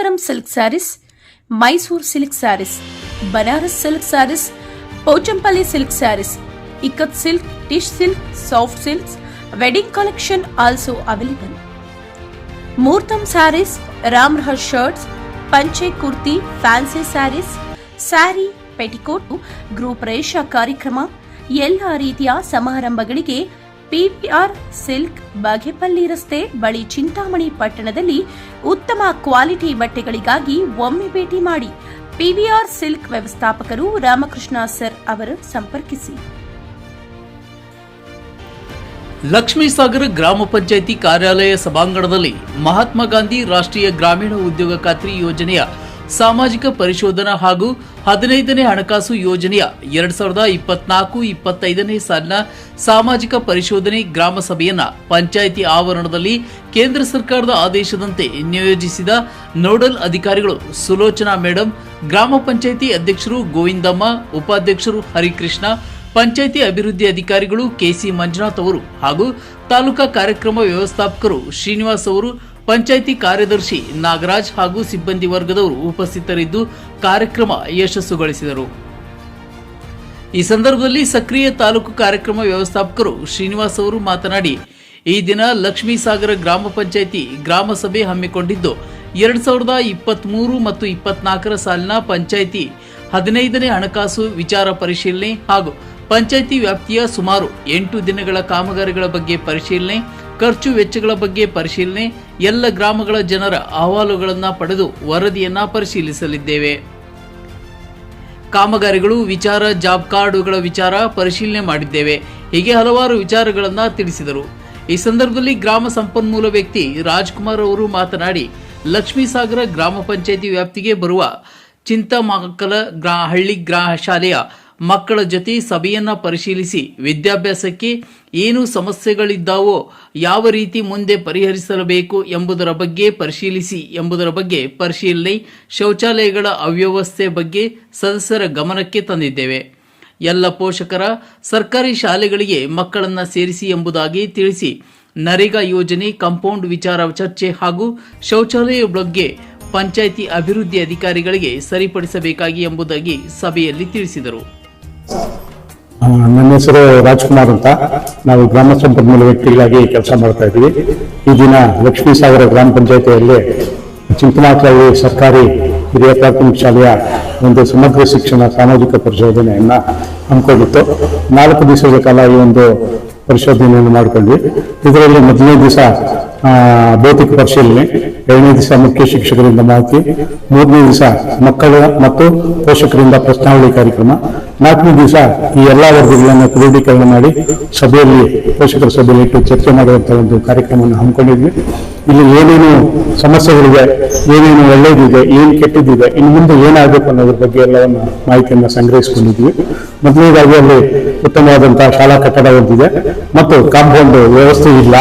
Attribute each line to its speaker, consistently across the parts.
Speaker 1: Kanchipuram silk sarees Mysore silk sarees Banaras silk sarees Pochampalli silk sarees Ikkat silk tissue silk soft silks wedding collection also available మూర్తం శారీస్ రామ్ రహస్ shirts పంచే kurti fancy sarees saree petticoat group ರೇಷ ಕಾರ್ಯಕ್ರಮ ಎಲ್ಲ ರೀತಿಯ ಸಮಾರಂಭಗಳಿಗೆ ಪಿವಿಆರ್ ಸಿಲ್ಕ್ ಬಾಗೇಪಲ್ಲಿ ರಸ್ತೆ ಬಳಿ ಚಿಂತಾಮಣಿ ಪಟ್ಟಣದಲ್ಲಿ ಉತ್ತಮ ಕ್ವಾಲಿಟಿ ಬಟ್ಟೆಗಳಿಗಾಗಿ ಒಮ್ಮೆ ಭೇಟಿ ಮಾಡಿ ಪಿವಿಆರ್ ಸಿಲ್ಕ್ ವ್ಯವಸ್ಥಾಪಕರು ರಾಮಕೃಷ್ಣ ಸರ್ ಅವರು ಸಂಪರ್ಕಿಸಿ
Speaker 2: ಲಕ್ಷ್ಮೀಸಾಗರ ಗ್ರಾಮ ಪಂಚಾಯಿತಿ ಕಾರ್ಯಾಲಯ ಸಭಾಂಗಣದಲ್ಲಿ ಮಹಾತ್ಮ ಗಾಂಧಿ ರಾಷ್ಟ್ರೀಯ ಗ್ರಾಮೀಣ ಉದ್ಯೋಗ ಖಾತ್ರಿ ಯೋಜನೆಯ ಸಾಮಾಜಿಕ ಪರಿಶೋಧನಾ ಹಾಗೂ ಹದಿನೈದನೇ ಹಣಕಾಸು ಯೋಜನೆಯ ಎರಡ್ ಸಾವಿರದ ಇಪ್ಪತ್ನಾಲ್ಕು ಇಪ್ಪತ್ತೈದನೇ ಸಾಲಿನ ಸಾಮಾಜಿಕ ಪರಿಶೋಧನೆ ಗ್ರಾಮ ಸಭೆಯನ್ನ ಪಂಚಾಯಿತಿ ಆವರಣದಲ್ಲಿ ಕೇಂದ್ರ ಸರ್ಕಾರದ ಆದೇಶದಂತೆ ನಿಯೋಜಿಸಿದ ನೋಡಲ್ ಅಧಿಕಾರಿಗಳು ಸುಲೋಚನಾ ಮೇಡಂ ಗ್ರಾಮ ಪಂಚಾಯಿತಿ ಅಧ್ಯಕ್ಷರು ಗೋವಿಂದಮ್ಮ ಉಪಾಧ್ಯಕ್ಷರು ಹರಿಕೃಷ್ಣ ಪಂಚಾಯಿತಿ ಅಭಿವೃದ್ಧಿ ಅಧಿಕಾರಿಗಳು ಕೆಸಿ ಮಂಜುನಾಥ್ ಅವರು ಹಾಗೂ ತಾಲೂಕಾ ಕಾರ್ಯಕ್ರಮ ವ್ಯವಸ್ಥಾಪಕರು ಶ್ರೀನಿವಾಸ್ ಅವರು ಪಂಚಾಯಿತಿ ಕಾರ್ಯದರ್ಶಿ ನಾಗರಾಜ್ ಹಾಗೂ ಸಿಬ್ಬಂದಿ ವರ್ಗದವರು ಉಪಸ್ಥಿತರಿದ್ದು ಕಾರ್ಯಕ್ರಮ ಯಶಸ್ಸುಗೊಳಿಸಿದರು ಈ ಸಂದರ್ಭದಲ್ಲಿ ಸಕ್ರಿಯ ತಾಲೂಕು ಕಾರ್ಯಕ್ರಮ ವ್ಯವಸ್ಥಾಪಕರು ಶ್ರೀನಿವಾಸ್ ಅವರು ಮಾತನಾಡಿ ಈ ದಿನ ಲಕ್ಷ್ಮೀಸಾಗರ ಗ್ರಾಮ ಪಂಚಾಯಿತಿ ಗ್ರಾಮಸಭೆ ಹಮ್ಮಿಕೊಂಡಿದ್ದು ಎರಡ್ ಸಾವಿರದ ಮೂರು ಮತ್ತು ಇಪ್ಪತ್ನಾಲ್ಕರ ಸಾಲಿನ ಪಂಚಾಯಿತಿ ಹದಿನೈದನೇ ಹಣಕಾಸು ವಿಚಾರ ಪರಿಶೀಲನೆ ಹಾಗೂ ಪಂಚಾಯಿತಿ ವ್ಯಾಪ್ತಿಯ ಸುಮಾರು ಎಂಟು ದಿನಗಳ ಕಾಮಗಾರಿಗಳ ಬಗ್ಗೆ ಪರಿಶೀಲನೆ ಖರ್ಚು ವೆಚ್ಚಗಳ ಬಗ್ಗೆ ಪರಿಶೀಲನೆ ಎಲ್ಲ ಗ್ರಾಮಗಳ ಜನರ ಅಹವಾಲುಗಳನ್ನು ಪಡೆದು ವರದಿಯನ್ನು ಪರಿಶೀಲಿಸಲಿದ್ದೇವೆ ಕಾಮಗಾರಿಗಳು ವಿಚಾರ ಜಾಬ್ ಕಾರ್ಡ್ಗಳ ವಿಚಾರ ಪರಿಶೀಲನೆ ಮಾಡಿದ್ದೇವೆ ಹೀಗೆ ಹಲವಾರು ವಿಚಾರಗಳನ್ನು ತಿಳಿಸಿದರು ಈ ಸಂದರ್ಭದಲ್ಲಿ ಗ್ರಾಮ ಸಂಪನ್ಮೂಲ ವ್ಯಕ್ತಿ ರಾಜ್ಕುಮಾರ್ ಅವರು ಮಾತನಾಡಿ ಲಕ್ಷ್ಮೀಸಾಗರ ಗ್ರಾಮ ಪಂಚಾಯಿತಿ ವ್ಯಾಪ್ತಿಗೆ ಬರುವ ಚಿಂತಾಮಕ್ಕಲ ಗ್ರಾ ಹಳ್ಳಿ ಗ್ರಾ ಶಾಲೆಯ ಮಕ್ಕಳ ಜೊತೆ ಸಭೆಯನ್ನ ಪರಿಶೀಲಿಸಿ ವಿದ್ಯಾಭ್ಯಾಸಕ್ಕೆ ಏನು ಸಮಸ್ಯೆಗಳಿದ್ದಾವೋ ಯಾವ ರೀತಿ ಮುಂದೆ ಪರಿಹರಿಸಲಬೇಕು ಎಂಬುದರ ಬಗ್ಗೆ ಪರಿಶೀಲಿಸಿ ಎಂಬುದರ ಬಗ್ಗೆ ಪರಿಶೀಲನೆ ಶೌಚಾಲಯಗಳ ಅವ್ಯವಸ್ಥೆ ಬಗ್ಗೆ ಸದಸ್ಯರ ಗಮನಕ್ಕೆ ತಂದಿದ್ದೇವೆ ಎಲ್ಲ ಪೋಷಕರ ಸರ್ಕಾರಿ ಶಾಲೆಗಳಿಗೆ ಮಕ್ಕಳನ್ನು ಸೇರಿಸಿ ಎಂಬುದಾಗಿ ತಿಳಿಸಿ ನರೇಗಾ ಯೋಜನೆ ಕಾಂಪೌಂಡ್ ವಿಚಾರ ಚರ್ಚೆ ಹಾಗೂ ಶೌಚಾಲಯ ಬಗ್ಗೆ ಪಂಚಾಯಿತಿ ಅಭಿವೃದ್ಧಿ ಅಧಿಕಾರಿಗಳಿಗೆ ಸರಿಪಡಿಸಬೇಕಾಗಿ ಎಂಬುದಾಗಿ ಸಭೆಯಲ್ಲಿ ತಿಳಿಸಿದರು
Speaker 3: ನನ್ನ ಹೆಸರು ರಾಜ್ಕುಮಾರ್ ಅಂತ ನಾವು ಗ್ರಾಮ ಸಂಪನ್ಮೂಲ ವ್ಯಕ್ತಿಗಳಾಗಿ ಕೆಲಸ ಮಾಡ್ತಾ ಇದ್ದೀವಿ ಈ ದಿನ ಲಕ್ಷ್ಮೀ ಸಾಗರ ಗ್ರಾಮ ಪಂಚಾಯಿತಿಯಲ್ಲಿ ಚಿಂತನಾಚಾರ್ಯ ಸರ್ಕಾರಿ ಹಿರಿಯ ಪ್ರಾಥಮಿಕ ಶಾಲೆಯ ಒಂದು ಸಮಗ್ರ ಶಿಕ್ಷಣ ಸಾಮಾಜಿಕ ಪರಿಶೋಧನೆಯನ್ನು ಹಮ್ಮಿಕೊಂಡಿತ್ತು ನಾಲ್ಕು ದಿವಸದ ಕಾಲ ಈ ಒಂದು ಪರಿಶೋಧನೆಯನ್ನು ಮಾಡಿಕೊಂಡ್ವಿ ಇದರಲ್ಲಿ ಮೊದಲನೇ ದಿವಸ ಭೌತಿಕ ಪರಿಶೀಲನೆ ಎರಡನೇ ದಿವಸ ಮುಖ್ಯ ಶಿಕ್ಷಕರಿಂದ ಮಾಹಿತಿ ಮೂರನೇ ದಿವಸ ಮಕ್ಕಳ ಮತ್ತು ಪೋಷಕರಿಂದ ಪ್ರಶ್ನಾವಳಿ ಕಾರ್ಯಕ್ರಮ ನಾಲ್ಕನೇ ದಿವಸ ಈ ಎಲ್ಲ ವರ್ಗಗಳನ್ನು ಕ್ರೋಢೀಕರಣ ಮಾಡಿ ಸಭೆಯಲ್ಲಿ ಪೋಷಕರ ಸಭೆಯಲ್ಲಿ ಇಟ್ಟು ಚರ್ಚೆ ಮಾಡುವಂಥ ಒಂದು ಕಾರ್ಯಕ್ರಮವನ್ನು ಹಮ್ಮಿಕೊಂಡಿದ್ವಿ ಇಲ್ಲಿ ಏನೇನು ಸಮಸ್ಯೆಗಳಿವೆ ಏನೇನು ಒಳ್ಳೆಯದಿದೆ ಏನು ಕೆಟ್ಟದಿದೆ ಇನ್ನು ಮುಂದೆ ಏನಾಗಬೇಕು ಅನ್ನೋದ್ರ ಬಗ್ಗೆ ಎಲ್ಲವನ್ನು ಮಾಹಿತಿಯನ್ನು ಸಂಗ್ರಹಿಸಿಕೊಂಡಿದ್ವಿ ಮೊದಲನೇದಾಗಿ ಅಲ್ಲಿ ಉತ್ತಮವಾದಂತಹ ಶಾಲಾ ಕಟ್ಟಡ ಒಂದಿದೆ ಮತ್ತು ಕಾಂಪೌಂಡ್ ವ್ಯವಸ್ಥೆ ಇಲ್ಲ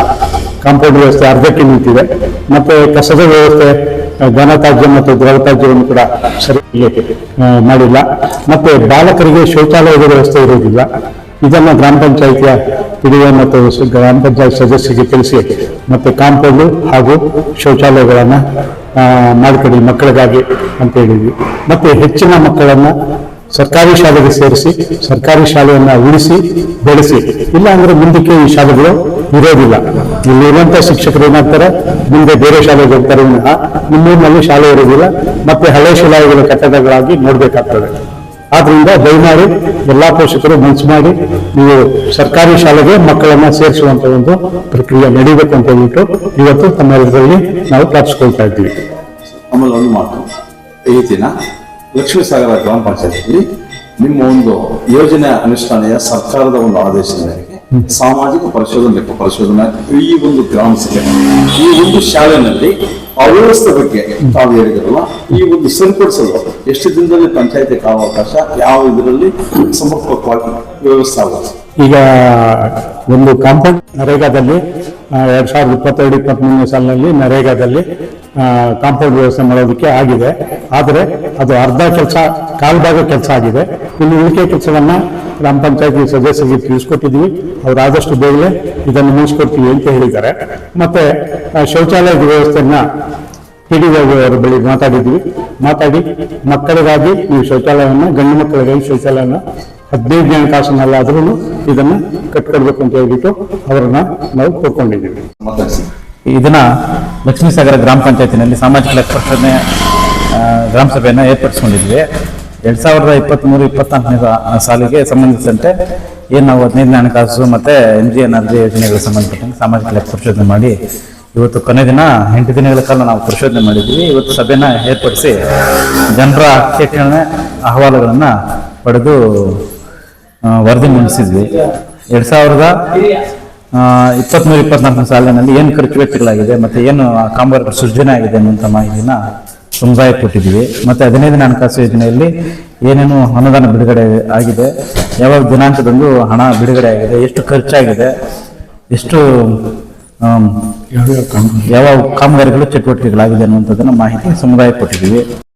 Speaker 3: ಕಾಂಪೌಂಡ್ ವ್ಯವಸ್ಥೆ ಅರ್ಧಕ್ಕೆ ನಿಂತಿದೆ ಮತ್ತು ಕಸದ ವ್ಯವಸ್ಥೆ ಘನತ್ಯಾಜ್ಯ ಮತ್ತು ದ್ರವತ್ಯಾಜ್ಯವನ್ನು ಕೂಡ ಸರಿ ಮಾಡಿಲ್ಲ ಮತ್ತು ಬಾಲಕರಿಗೆ ಶೌಚಾಲಯದ ವ್ಯವಸ್ಥೆ ಇರುವುದಿಲ್ಲ ಇದನ್ನು ಗ್ರಾಮ ಪಂಚಾಯಿತಿಯ ಹಿಡಿಯ ಮತ್ತು ಗ್ರಾಮ ಪಂಚಾಯತ್ ಸದಸ್ಯರಿಗೆ ತಿಳಿಸಿ ಮತ್ತು ಕಾಂಪೌಂಡು ಹಾಗೂ ಶೌಚಾಲಯಗಳನ್ನು ಮಾಡಿಕೊಡಿ ಮಕ್ಕಳಿಗಾಗಿ ಅಂತ ಹೇಳಿದ್ವಿ ಮತ್ತು ಹೆಚ್ಚಿನ ಮಕ್ಕಳನ್ನು ಸರ್ಕಾರಿ ಶಾಲೆಗೆ ಸೇರಿಸಿ ಸರ್ಕಾರಿ ಶಾಲೆಯನ್ನು ಉಳಿಸಿ ಬೆಳೆಸಿ ಇಲ್ಲ ಅಂದರೆ ಮುಂದಕ್ಕೆ ಈ ಶಾಲೆಗಳು ಇರೋದಿಲ್ಲ ಇಲ್ಲಿರುವಂಥ ಶಿಕ್ಷಕರು ಏನಾಗ್ತಾರೆ ಮುಂದೆ ಬೇರೆ ಶಾಲೆಗೆ ಹೋಗ್ತಾರೆ ವಿನಃ ನಿಮ್ಮೂರಿನಲ್ಲಿ ಶಾಲೆ ಇರೋದಿಲ್ಲ ಮತ್ತೆ ಹಳೆ ಶಾಲೆಗಳ ಕಟ್ಟಡಗಳಾಗಿ ನೋಡಬೇಕಾಗ್ತದೆ ಆದ್ರಿಂದ ದಯಮಾಡಿ ಎಲ್ಲ ಪೋಷಕರು ಮನ್ಸು ಮಾಡಿ ನೀವು ಸರ್ಕಾರಿ ಶಾಲೆಗೆ ಮಕ್ಕಳನ್ನ ಸೇರಿಸುವಂತ ಒಂದು ಪ್ರಕ್ರಿಯೆ ನಡೀಬೇಕು ಅಂತ ಹೇಳ್ಬಿಟ್ಟು ಇವತ್ತು ತಮ್ಮೆಲ್ಲರಲ್ಲಿ ನಾವು ಪ್ರಾರ್ಥಿಸ್ಕೊಳ್ತಾ ಇದ್ದೀವಿ
Speaker 4: ಆಮೇಲೆ ಒಂದು ಮಾತು ಈ ದಿನ ಲಕ್ಷ್ಮೀ ಸಾಗರ ಗ್ರಾಮ ಪಂಚಾಯತಿಯಲ್ಲಿ ನಿಮ್ಮ ಒಂದು ಯೋಜನೆ ಅನುಷ್ಠಾನೆಯ ಸರ್ಕಾರದ ಒಂದು ಆದೇಶದ ಸಾಮಾಜಿಕ ಪರಿಶೋಧನೆ ಲೆಕ್ಕ ಪರಿಶೋಧನಾ ಈ ಒಂದು ಗ್ರಾಮ ಸಭೆ ಈ ಒಂದು ಶಾಲೆಯಲ್ಲಿ ಅವ್ಯವಸ್ಥೆ ಬಗ್ಗೆ ತಾವು ಹೇಳಿದಿರಲ್ಲ ಈ ಒಂದು ಸರಿಪಡಿಸಲು ಎಷ್ಟು ದಿನದಲ್ಲಿ ಪಂಚಾಯತಿ ಕಾವ ಯಾವ ಇದರಲ್ಲಿ ಸಮರ್ಪಕವಾಗಿ ವ್ಯವಸ್ಥೆ ಆಗುತ್ತೆ
Speaker 3: ಈಗ ಒಂದು ಕಾಂಪೌಂಡ್ ನರೇಗಾದಲ್ಲಿ ಎರಡ್ ಸಾವಿರದ ಇಪ್ಪತ್ತೆರಡು ಇಪ್ಪತ್ತ್ಮೂರನೇ ಸಾಲಿನಲ್ಲಿ ನರೇಗಾದಲ್ಲಿ ಕಾಂಪೌಂಡ್ ವ್ಯವಸ್ಥೆ ಮಾಡೋದಕ್ಕೆ ಆಗಿದೆ ಆದರೆ ಅದು ಅರ್ಧ ಕೆಲಸ ಭಾಗ ಕೆಲಸ ಆಗಿದೆ ಇನ್ನು ಉಳಿಕೆ ಕೆಲಸವನ್ನು ಗ್ರಾಮ ಪಂಚಾಯತಿ ಸದಸ್ಯರಿಗೆ ತಿಳಿಸ್ಕೊಟ್ಟಿದ್ವಿ ಅವರು ಆದಷ್ಟು ಬೇಗನೆ ಇದನ್ನು ಮುಗಿಸ್ಕೊಡ್ತೀವಿ ಅಂತ ಹೇಳಿದ್ದಾರೆ ಮತ್ತು ಶೌಚಾಲಯದ ವ್ಯವಸ್ಥೆಯನ್ನ ಪಿ ಡಿ ಅವರ ಬಳಿ ಮಾತಾಡಿದ್ವಿ ಮಾತಾಡಿ ಮಕ್ಕಳಿಗಾಗಿ ಈ ಶೌಚಾಲಯವನ್ನು ಗಂಡು ಮಕ್ಕಳಿಗಾಗಿ ಶೌಚಾಲಯವನ್ನು ಹದಿನೈದು ಜನ ಕಾಸನ್ನಲ್ಲ ಆದ್ರೂ ಇದನ್ನು ಕಟ್ಕೊಡ್ಬೇಕು ಅಂತ ಹೇಳ್ಬಿಟ್ಟು ಅವರನ್ನ ನಾವು ಕೋರ್ಕೊಂಡಿದ್ದೀವಿ ಇದನ್ನ ಲಕ್ಷ್ಮೀಸಾಗರ ಗ್ರಾಮ ಪಂಚಾಯತಿನಲ್ಲಿ ಸಾಮಾಜಿಕ ಪರಿಶೋಧನೆ ಗ್ರಾಮ ಸಭೆಯನ್ನು ಏರ್ಪಡಿಸ್ಕೊಂಡಿದ್ವಿ ಎರಡು ಸಾವಿರದ ಮೂರು ಇಪ್ಪತ್ನಾಲ್ಕನೇ ಸಾಲಿಗೆ ಸಂಬಂಧಿಸಿದಂತೆ ಏನು ನಾವು ಹದಿನೈದು ಹಣಕಾಸು ಮತ್ತು ಎನ್ ಜಿ ಎನ್ ಅರ್ಜಿ ಯೋಜನೆಗಳಿಗೆ ಸಂಬಂಧಪಟ್ಟಂತೆ ಸಾಮಾಜಿಕ ಲೆಕ್ಕ ಪರಿಶೋಧನೆ ಮಾಡಿ ಇವತ್ತು ಕೊನೆ ದಿನ ಎಂಟು ದಿನಗಳ ಕಾಲ ನಾವು ಪರಿಶೋಧನೆ ಮಾಡಿದ್ವಿ ಇವತ್ತು ಸಭೆನ ಏರ್ಪಡಿಸಿ ಜನರ ಶಿಕ್ಷಣ ಅಹವಾಲುಗಳನ್ನು ಪಡೆದು ವರದಿ ಮಂಡಿಸಿದ್ವಿ ಎರಡು ಸಾವಿರದ ಇಪ್ಪತ್ಮೂರು ಇಪ್ಪತ್ನಾಲ್ಕನೇ ಸಾಲಿನಲ್ಲಿ ಏನು ಖರ್ಚು ವೆಚ್ಚಗಳಾಗಿದೆ ಮತ್ತು ಏನು ಕಾಮಗಾರಿಗಳ ಸೃಜನೆ ಆಗಿದೆ ಅನ್ನುವಂಥ ಮಾಹಿತಿನ ಸಮುದಾಯ ಕೊಟ್ಟಿದ್ದೀವಿ ಮತ್ತು ಹದಿನೈದನೇ ಹಣಕಾಸು ಯೋಜನೆಯಲ್ಲಿ ಏನೇನು ಅನುದಾನ ಬಿಡುಗಡೆ ಆಗಿದೆ ಯಾವ ದಿನಾಂಕದಂದು ಹಣ ಬಿಡುಗಡೆ ಆಗಿದೆ ಎಷ್ಟು ಖರ್ಚಾಗಿದೆ ಎಷ್ಟು ಯಾವ ಕಾಮಗಾರಿಗಳು ಚಟುವಟಿಕೆಗಳಾಗಿದೆ ಅನ್ನುವಂಥದ್ದನ್ನು ಮಾಹಿತಿ ಸಮುದಾಯ ಕೊಟ್ಟಿದ್ದೀವಿ